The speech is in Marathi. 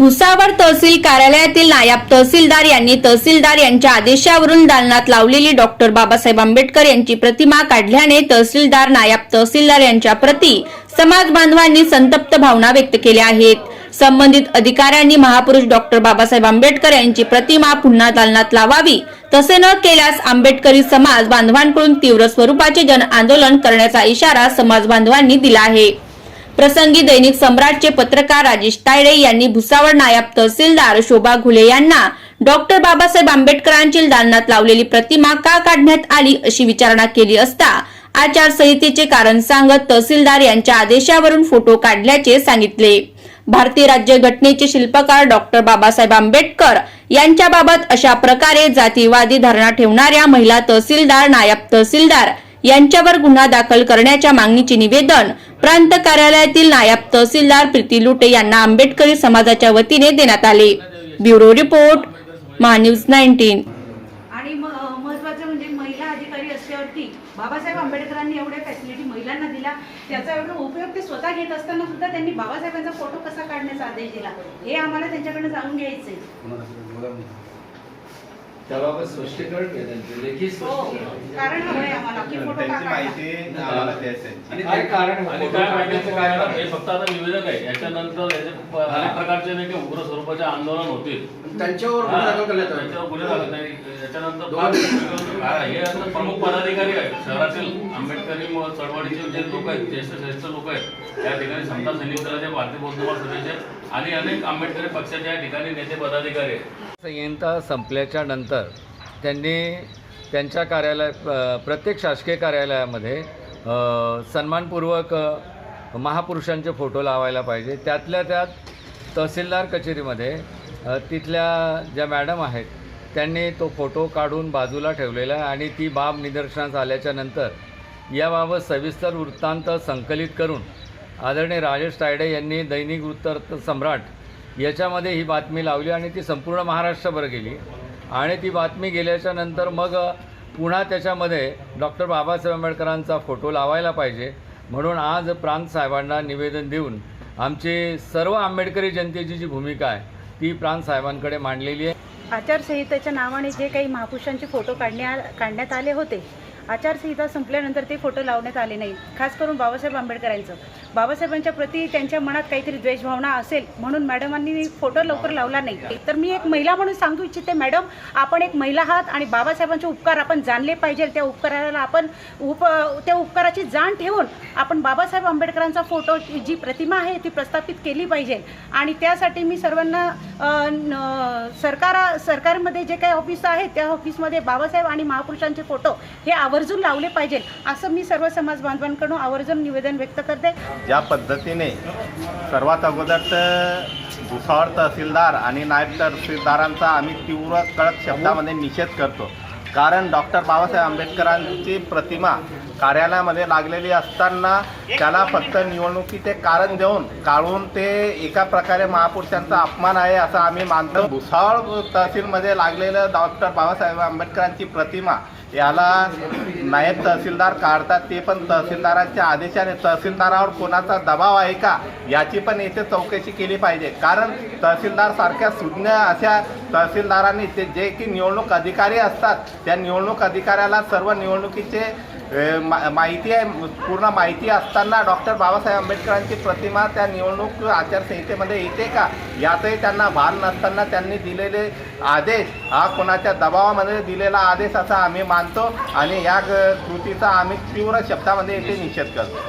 भुसावळ तहसील कार्यालयातील नायब तहसीलदार यांनी तहसीलदार यांच्या आदेशावरून दालनात लावलेली डॉक्टर बाबासाहेब आंबेडकर यांची प्रतिमा काढल्याने तहसीलदार नायब तहसीलदार यांच्या प्रती समाज बांधवांनी संतप्त भावना व्यक्त केल्या आहेत. संबंधित अधिकाऱ्यांनी महापुरुष डॉक्टर बाबासाहेब आंबेडकर यांची प्रतिमा पुन्हा दालनात लावावी तसे न केल्यास आंबेडकरी समाज बांधवांकडून तीव्र स्वरूपाचे जन आंदोलन करण्याचा इशारा समाज बांधवांनी दिला आहे. प्रसंगी दैनिक सम्राटचे पत्रकार राजेश तायडे यांनी भुसावळ नायब तहसीलदार शोभा घुले यांना डॉक्टर बाबासाहेब आंबेडकरांची दालनात लावलेली प्रतिमा का काढण्यात आली अशी विचारणा केली असता आचारसंहितेचे कारण सांगत तहसीलदार यांच्या आदेशावरून फोटो काढल्याचे सांगितले. भारतीय राज्य घटनेचे शिल्पकार डॉक्टर बाबासाहेब आंबेडकर यांच्याबाबत अशा प्रकारे जातीवादी धरणा ठेवणाऱ्या महिला तहसीलदार नायब तहसीलदार यांच्यावर गुन्हा दाखल करण्याच्या मागणीचे निवेदन प्रांत कार्यालयातील नायब तहसीलदार प्रीती लुटे यांना आंबेडकरी समाजाच्या वतीने देण्यात आले. Bureau report MahaNews nineteen. आणि म- महत्वाचं म्हणजे महिला अधिकारी असल्यावरती बाबासाहेब आंबेडकरांनी एवढ्या फॅसिलिटी महिलांना दिला. त्याचा एवढा उपयोग ते स्वतः घेत असताना सुद्धा त्यांनी बाबासाहेबांचा फोटो कसा काढण्याचा आदेश दिला. हे आम्हाला त्यांच्याकडे जाणून घ्यायचंय. त्याबाबत स्पष्टीकरण लेखी हो स्पष्टीकरण. कारण हवंय आम्हाला की फोटो का त्यांची माहिती आम्हाला द्यायची आहे. आणि काय कारण? आणि काय माहिती काय कारण? हे फक्त आता निवेदक आहे. याच्यानंतर याचे प- अनेक प्रकारचे नाही की उग्र स्वरूपाचे आंदोलन होतील. त्यांच्यावर हा, गुन्हा दाखल करण्यात आला. त्याच्यावर गुन्हे दाखल नाही याच्यानंतर फार- हा, हे आता प्रमुख पदाधिकारी आहेत. शहरातील आंबेडकरी म- चळवळीचे जे लोक आहेत ज्येष्ठ श्रेष्ठ लोक आहेत त्या ठिकाणी समता सैनिक दलाचे भारतीय बौद्ध आणि अनेक आंबेडकरी पक्षाचे या ठिकाणी नेते पदाधिकारी आहेत. संहिता संपल्याच्या नंतर त्यांनी त्यांच्या कार्यालय प्रत्येक शासकीय कार्यालयामध्ये सन्मानपूर्वक महापुरुषांचे फोटो लावायला पाहिजे. त्यातल्या त्यात तहसीलदार कचेरीमध्ये तिथल्या ज्या मॅडम आहेत त्यांनी तो फोटो काढून बाजूला ठेवलेला आहे आणि ती बाब निदर्शनास आल्याच्यानंतर याबाबत सविस्तर वृत्तांत संकलित करून आदरणीय राजेश तायडे यांनी दैनिक वृत्त सम्राट याच्यामध्ये ही बातमी लावली आणि ती संपूर्ण महाराष्ट्रभर गेली. आणि ती बातमी गेल्याच्यानंतर मग पुन्हा त्याच्यामध्ये डॉक्टर बाबासाहेब आंबेडकरांचा फोटो लावायला पाहिजे. म्हणून आज प्रांत साहेबांना निवेदन देऊन आमची सर्व आंबेडकरी जनतेची जी भूमिका आहे ती प्रांत साहेबांकडे मांडलेली आहे. आचारसंहितेच्या नावाने जे काही महापुरुषांचे फोटो काढण्या काढण्यात आले होते आचारसंहिता संपल्यानंतर ते फोटो लावण्यात आले नाही खास करून बाबासाहेब आंबेडकरांचं. बाबासाहेबांच्या प्रती त्यांच्या मनात काहीतरी द्वेषभावना असेल म्हणून मॅडमांनी फोटो लवकर लावला नाही. तर मी एक महिला म्हणून सांगू इच्छिते मॅडम आपण एक महिला आहात आणि बाबासाहेबांचे उपकार आपण जाणले पाहिजे. त्या उपकाराला आपण उप त्या उपकाराची जाण ठेवून आपण बाबासाहेब आंबेडकरांचा फोटो जी प्रतिमा आहे ती प्रस्थापित केली पाहिजे. आणि त्यासाठी मी सर्वांना सरकारा सरकार सरकारमध्ये जे काही ऑफिस आहे त्या ऑफिसमध्ये बाबासाहेब आणि महापुरुषांचे फोटो हे आवर्जून लावले पाहिजे. असं मी सर्व समाज बांधवांकडून आवर्जून निवेदन व्यक्त करते. ज्या पद्धतीने सर्वात अगोदर तर भुसावळ तहसीलदार आणि नायब तहसीलदारांचा आम्ही तीव्र कडक शब्दामध्ये निषेध करतो. कारण डॉक्टर बाबासाहेब आंबेडकरांची प्रतिमा कार्यालयामध्ये लागलेली असताना त्याला फक्त निवडणुकीचे कारण देऊन काढून ते एका प्रकारे महापुरुषांचा अपमान आहे असं आम्ही मानतो. भुसावळ तहसीलमध्ये लागलेलं डॉक्टर बाबासाहेब आंबेडकरांची प्रतिमा याला नायब तहसीलदार काढतात ते पण तहसीलदारांच्या आदेशाने. तहसीलदारावर कोणाचा दबाव आहे का? याची पण येथे चौकशी केली पाहिजे. कारण तहसीलदार सारख्या सुज्ञ अशा तहसीलदारांनी ते जे की निवडणूक अधिकारी असतात त्या निवडणूक अधिकाऱ्याला सर्व निवडणुकीचे माहिती आहे पूर्ण माहिती असताना डॉक्टर बाबासाहेब आंबेडकरांची प्रतिमा त्या निवडणूक आचारसंहितेमध्ये येते का? यातही त्यांना भान नसताना त्यांनी दिलेले आदेश हा कोणाच्या दबावामध्ये दिलेला आदेश असा आम्ही मानतो आणि या कृतीचा आम्ही तीव्र शब्दामध्ये येथे निषेध करतो.